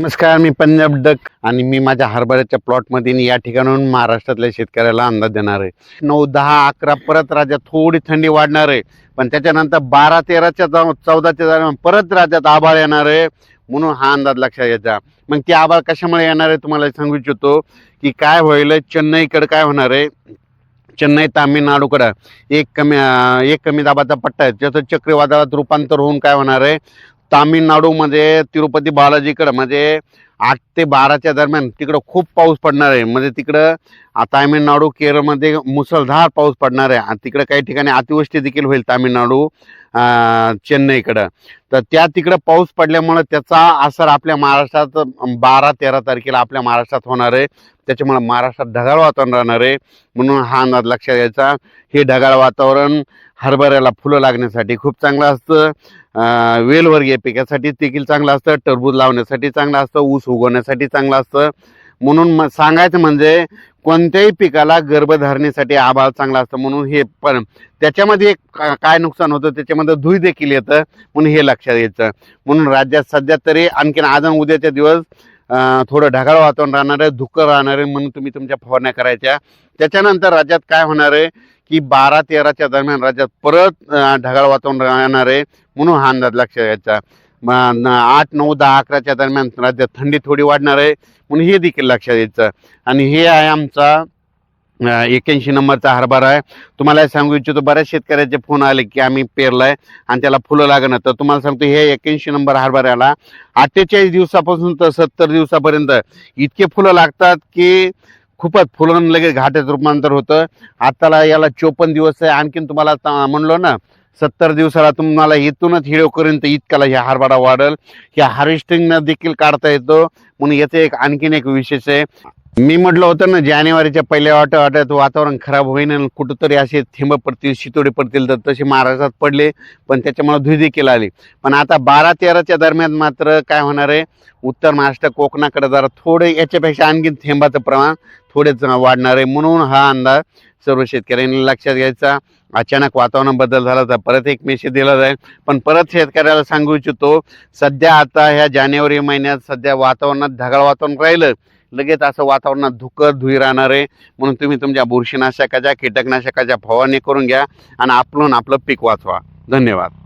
नमस्कार मी पंजाब डक आणि मी माझ्या हरभऱ्याच्या प्लॉटमध्ये या ठिकाणाहून महाराष्ट्रातल्या शेतकऱ्याला अंदाज देणार आहे. नऊ दहा अकरा परत राज्यात थोडी थंडी वाढणार आहे. पण त्याच्यानंतर बारा तेराच्या जाऊन चौदाच्या दरम्यान परत राज्यात आभाळ येणार आहे. म्हणून हा अंदाज लक्षात घ्यायचा. मग ती आभाळ कशामुळे येणार आहे तुम्हाला सांगू इच्छितो की काय होईल चेन्नईकडे काय होणार आहे? चेन्नई तामिळनाडूकडं एक कमी एक कमी दाबाचा पट्टा आहे. त्याचं चक्रीवादळात रूपांतर होऊन काय होणार आहे? तामिळनाडूमध्ये तिरुपती बालाजीकडं म्हणजे आठ ते बाराच्या दरम्यान तिकडं खूप पाऊस पडणार आहे. म्हणजे तिकडं तामिळनाडू केरळमध्ये मुसळधार पाऊस पडणार आहे. आणि तिकडं काही ठिकाणी अतिवृष्टी देखील होईल तामिळनाडू चेन्नईकडं. तर त्या तिकडं पाऊस पडल्यामुळं त्याचा असर आपल्या महाराष्ट्रात बारा तेरा तारखेला आपल्या महाराष्ट्रात होणार आहे. त्याच्यामुळं महाराष्ट्रात ढगाळ वातावरण राहणार आहे. म्हणून हा अंदाज लक्षात घ्यायचा. हे ढगाळ वातावरण हरभऱ्याला फुलं लागण्यासाठी खूप चांगलं असतं. वेलवर्गीय पिकासाठी देखील चांगलं असतं. टरबूज लावण्यासाठी चांगलं असतं. ऊस उगवण्यासाठी चांगलं असतं. म्हणून मग सांगायचं म्हणजे कोणत्याही पिकाला गर्भधारणेसाठी आभाळ चांगला असतं. म्हणून हे पण त्याच्यामध्ये का- काय नुकसान होतं? त्याच्यामध्ये धुई देखील येतं. म्हणून हे लक्षात यायचं म्हणून राज्यात सध्या तरी आणखीन आज आणि उद्याच्या दिवस थोडं ढगाळ वातावरण राहणार आहे धुकं राहणार आहे म्हणून तुम्ही तुमच्या फवारण्या करायच्या. त्याच्यानंतर राज्यात काय होणार आहे? की बारा तेराच्या दरम्यान राज्यात परत ढगाळ वातावरण राहणार आहे. म्हणून हा अंदाज लक्षात घ्यायचा. आठ नऊ दहा अकराच्या दरम्यान राज्यात थंडी थोडी वाढणार आहे. म्हणून हे देखील लक्षात यायचं. आणि हे आहे आमचा एक्याऐंशी नंबरचा हरभरा आहे. तुम्हाला हे सांगू इच्छितो बऱ्याच शेतकऱ्याचे फोन आले की आम्ही पेरलाय आणि त्याला फुलं लागणं. तर तुम्हाला सांगतो हे एक्याऐंशी नंबर हरभऱ्याला अठ्ठेचाळीस दिवसापासून तर सत्तर दिवसापर्यंत इतके फुलं लागतात की खूपच फुलं लगेच घाट्यात रूपांतर होतं. आताला याला चोपन्न दिवस आहे. आणखीन तुम्हाला म्हणलो ना सत्तर दिवसाला तुम्हाला इथूनच हिरोपर्यंत इतकाला ह्या हरभरा वाढल. ह्या हार्वेस्टिंगनं देखील काढता येतो. म्हणून याचं एक आणखीन एक विशेष आहे. मी म्हटलं होतं ना जानेवारीच्या पहिल्या वाट वाट्यात वातावरण खराब होईन आणि कुठंतरी असे थेंब पडतील शितोडे पडतील तर तसे महाराष्ट्रात पडले. पण त्याच्यामुळे धुईदेखील आली. पण आता बारा तेराच्या दरम्यान मात्र काय होणार आहे? उत्तर महाराष्ट्र कोकणाकडे जरा थोडे याच्यापेक्षा आणखीन थेंबाचं प्रमाण थोडेच वाढणार आहे म्हणून हा अंदाज सर्व शेतकऱ्यांनी लक्षात घ्यायचा. अचानक वातावरण बदल झाला तर परत एक मेसेज दिला जाईल. पण परत शेतकऱ्याला सांगू इच्छितो सध्या आता ह्या जानेवारी महिन्यात सध्या वातावरणात ढगाळ वातावरण राहिलं. लगेच असं वातावरणात धुकं धुई राहणार आहे. म्हणून तुम्ही तुमच्या बुरशीनाशकाच्या कीटकनाशकाच्या फवारणी करून घ्या आणि आपलं आपलं पीक वाचवा. धन्यवाद.